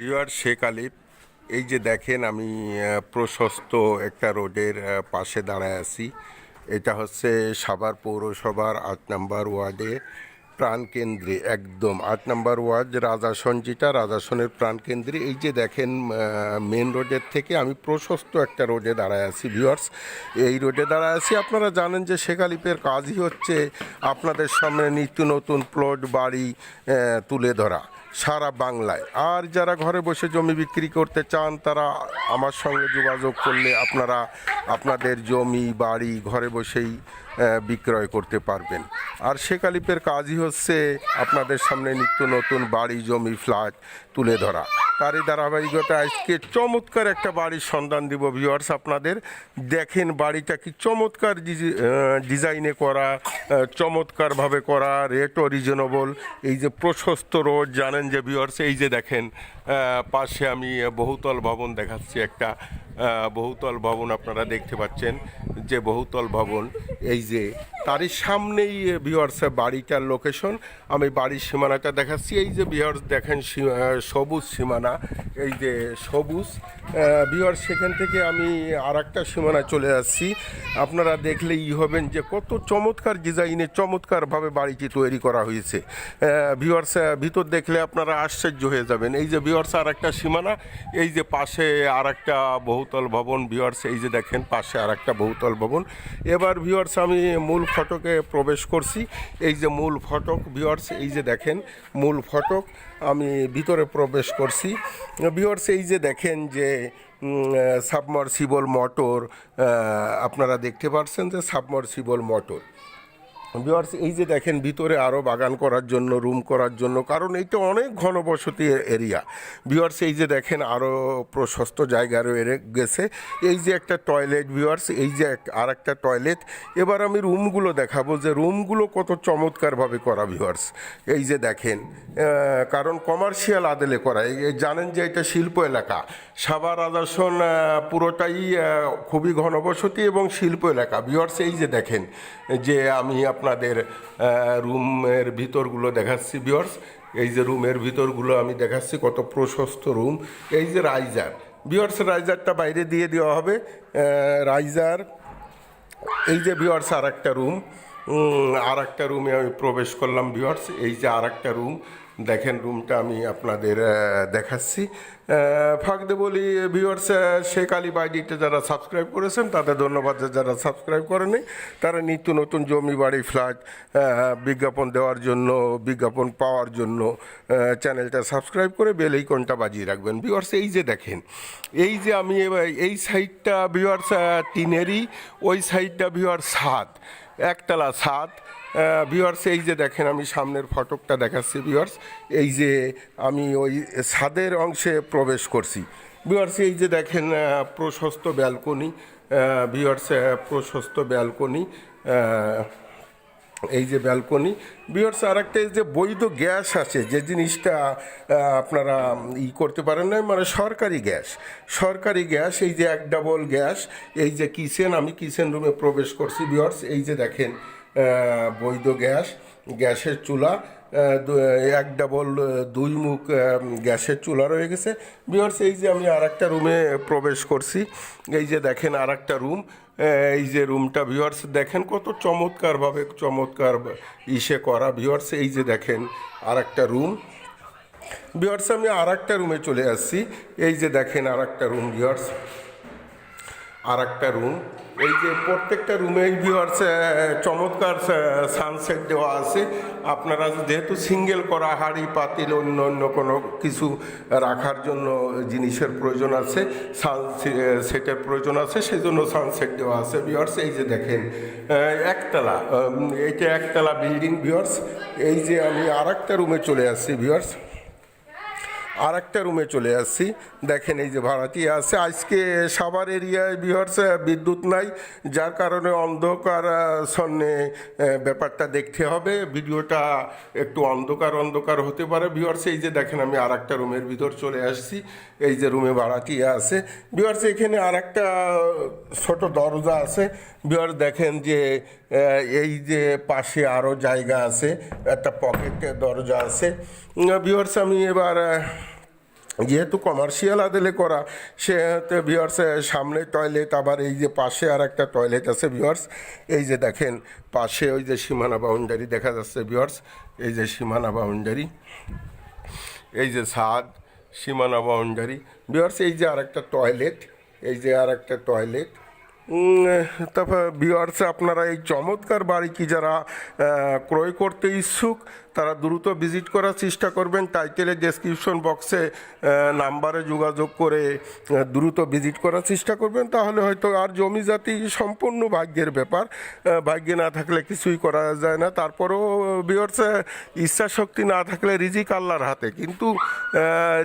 UR Sheikh আলিফ এই যে দেখেন আমি প্রশস্ত একটা রোডের পাশে দাঁড়ায় আছি। এটা হচ্ছে সাভার পৌরসভার আট নম্বর ওয়ার্ডে। প্রাণকেন্দ্রে একদম। আট নাম্বার ওয়ার্ড রাজাসন যেটা রাজাসনের প্রাণকেন্দ্রে এই যে দেখেন মেন রোডের থেকে আমি প্রশস্ত একটা রোডে দাঁড়ায় আছি ভিউয়ার্স এই রোডে দাঁড়ায় আছি, আপনারা জানেন যে শেখালিপের কাজই হচ্ছে আপনাদের সামনে নিত্য নতুন প্লট বাড়ি তুলে ধরা। সারা বাংলায়। আর যারা ঘরে বসে জমি বিক্রি করতে চান, তারা আমার সঙ্গে যোগাযোগ করলে আপনারা আপনাদের জমি, বাড়ি ঘরে বসেই বিক্রয় করতে পারবেন। আর সে কালিপের কাজই হচ্ছে আপনাদের সামনে নিত্য নতুন বাড়ি, জমি, ফ্ল্যাট তুলে ধরা। তারই ধারাবাহিকতা আজকে চমৎকার একটা বাড়ির সন্ধান দিব ভিউয়ার্স আপনাদের। দেখেন বাড়িটা কি চমৎকার ডিজি- ডিজাইনে করা চমৎকারভাবে করা রেটও রিজনেবল এই যে প্রশস্ত রোড, জানেন যে ভিউয়ার্স এই যে দেখেন পাশে আমি বহুতল ভবন দেখাচ্ছি একটা বহুতল ভবন আপনারা দেখতে পাচ্ছেন, যে বহুতল ভবন এই যে তারই সামনেই ভিউয়ার্স বাড়িটার লোকেশন আমি বাড়ির সীমানাটা দেখাচ্ছি। এই যে ভিউয়ার্স দেখেন সবুজ সীমানা। এই যে সবুজ। ভিউয়ার্স সেখান থেকে আমি আর একটা সীমানা চলে আসছি আপনারা দেখলেই হবেন যে কত চমৎকার ডিজাইনে চমৎকারভাবে বাড়িটি তৈরি করা হয়েছে। ভিউয়ার্স ভিতর দেখলে আপনারা আশ্চর্য হয়ে যাবেন। এই যে ভিউয়ার্স আর একটা সীমানা। এই যে পাশে আর একটা বহুতল ভবন। ভিউয়ার্স এই যে দেখেন পাশে আর একটা বহুতল ভবন। এবার ভিউয়ার্স আমি মূল ফটকে প্রবেশ করছি। এই যে মূল ফটক ভিওয়ার্স এই যে দেখেন, মূল ফটক, আমি ভিতরে প্রবেশ করছি। ভিওয়ার্স এই যে দেখেন যে সাবমার্সিবল মোটর আপনারা দেখতে পাচ্ছেন যে সাবমার্সিবল মোটর ভিউয়ার্স এই যে দেখেন ভিতরে আরও বাগান করার জন্য রুম করার জন্য কারণ এইটা অনেক ঘনবসতি এরিয়া ভিউয়ার্স এই যে দেখেন আরও প্রশস্ত জায়গা রয়ে গেছে। এই যে একটা টয়লেট ভিউয়ার্স এই যে আর একটা টয়লেট এবার আমি রুমগুলো দেখাবো যে রুমগুলো কত চমৎকারভাবে করা ভিউয়ার্স এই যে দেখেন কারণ কমার্শিয়াল আদেলে করা। এই এই জানেন যে এটা শিল্প এলাকা। আদাসন আহ, পুরোটাই খুবই ঘনবসতি এবং শিল্প এলাকা। ভিউয়ার্স এই যে দেখেন যে আমি আপনাদের রুমের ভিতরগুলো দেখাচ্ছি বিয়র্স এই যে রুমের ভিতরগুলো আমি দেখাচ্ছি, কত প্রশস্ত রুম। এই যে রাইজার বিয়র্স রাইজারটা বাইরে দিয়ে দেওয়া হবে। রাইজার এই যে বিয়র্স আর একটা রুম আর একটা রুমে আমি প্রবেশ করলাম বিয়র্স এই যে আর একটা রুম দেখেন রুমটা আমি আপনাদের দেখাচ্ছি। ফাঁকদে বলি ভিওয়ার্স শেখ আলী বাইডিতে যারা সাবস্ক্রাইব করেছেন, তাদের ধন্যবাদ যারা সাবস্ক্রাইব করেনি। তারা নিত্য নতুন জমি বাড়ি ফ্ল্যাট বিজ্ঞাপন দেওয়ার জন্য, বিজ্ঞাপন পাওয়ার জন্য চ্যানেলটা সাবস্ক্রাইব করে বেল আইকনটা বাজিয়ে রাখবেন। ভিওয়ার্স এই যে দেখেন, এই যে আমি এই সাইডটা ভিওয়ার্স টিনেরই ওই সাইডটা ভিওয়ার সাত, একতলা ছাদ ভিওয়ার্স এই যে দেখেন আমি সামনের ফটকটা দেখাচ্ছি ভিওয়ার্স এই যে আমি ওই ছাদের অংশে প্রবেশ করছি। ভিওয়ার্স এই যে দেখেন প্রশস্ত ব্যালকনি ভিওয়ার্স প্রশস্ত ব্যালকনি এই যে ব্যালকনি বিয়ার্স আর একটা যে বৈধ গ্যাস আছে, যে জিনিসটা আপনারা ই করতে পারেন না মানে সরকারি গ্যাস। সরকারি গ্যাস, এই যে এক ডাবল গ্যাস, এই যে কিচেন আমি কিচেন রুমে প্রবেশ করছি বিয়ার্স এই যে দেখেন বৈধ গ্যাস, গ্যাসের চুলা এক ডাবল দুই মুখ গ্যাসের চুলা রয়ে গেছে। বিয়ার্স এই যে আমি আর একটা রুমে প্রবেশ করছি, এই যে দেখেন আর একটা রুম এই যে রুমটা ভিউয়ার্স দেখেন কত চমৎকারভাবে, চমৎকার ইসে করা। ভিউয়ার্স এই যে দেখেন আর একটা রুম ভিউয়ার্স আমি আর একটা রুমে চলে আসছি। এই যে দেখেন আর একটা রুম ভিউয়ার্স আর একটা রুম এই যে প্রত্যেকটা রুমে ভিউয়ার্স চমৎকার সানসেট দেওয়া আছে। আপনারা যেহেতু সিঙ্গেল করা, হাড়ি, পাতিল, অন্য অন্য কোনো কিছু রাখার জন্য জিনিসের প্রয়োজন আছে সানসেটের প্রয়োজন আছে সেই জন্য সানসেট দেওয়া আছে ভিউয়ার্স এই যে দেখেন একতলা এইটা একতলা বিল্ডিং ভিউয়ার্স এই যে আমি আর একটা রুমে চলে আসছি ভিউয়ার্স আর একটা রুমে চলে আসছি। দেখেন এই যে ভাড়াটি আছে। আজকে সাভার এরিয়ায় বিহার্স বিদ্যুৎ নাই, যার কারণে অন্ধকার সন্নে ব্যাপারটা দেখতে হবে। ভিডিওটা একটু অন্ধকার অন্ধকার হতে পারে। বিহার্স এই যে দেখেন আমি আর একটা রুমের ভিতর চলে আসছি। এই যে রুমে ভাড়াটি আছে। বিহার্স এখানে আর একটা ছোটো দরজা আছে। বিহার দেখেন যে এই যে পাশে আরও জায়গা আছে। একটা পকেটের দরজা আছে। বিহার্স আমি এবার যেহেতু কমার্শিয়াল আদেলে করা, সেহেতু ভিওর্স সামনে টয়লেট আবার এই যে পাশে আর একটা টয়লেট আছে ভিওয়ার্স এই যে দেখেন, পাশে ওই যে সীমানা বাউন্ডারি দেখা যাচ্ছে ভিওর্স এই যে সীমানা বাউন্ডারি এই যে ছাদ, সীমানা বাউন্ডারি ভিওর্স এই যে আর একটা টয়লেট এই যে আর একটা টয়লেট তারপর ভিওয়ার্স আপনারা এই চমৎকার বাড়ি কি যারা ক্রয় করতে ইচ্ছুক, তারা দ্রুত ভিজিট করার চেষ্টা করবেন। টাইটেলের ডেসক্রিপশন বক্সে নাম্বারে যোগাযোগ করে দ্রুত ভিজিট করার চেষ্টা করবেন। তাহলে হয়তো আর জমি জাতি সম্পূর্ণ ভাগ্যের ব্যাপার ভাগ্যে না থাকলে কিছুই করা যায় না। তারপরেও ভিওয়ার্স ইচ্ছা শক্তি না থাকলে রিজিক আল্লাহর হাতে। কিন্তু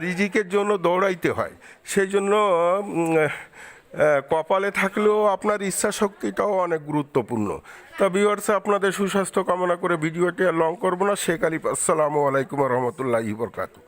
রিজিকের জন্য দৌড়াইতে হয়। সেই জন্য কপালে থাকলেও আপনার ইচ্ছা শক্তিটাও অনেক গুরুত্বপূর্ণ। তা বিওয়ার্সে আপনাদের সুস্বাস্থ্য কামনা করে ভিডিওটি আর লং করব না। শেখ আলিফ, আসসালামু আলাইকুম রহমতুল্লাহ বরকাতু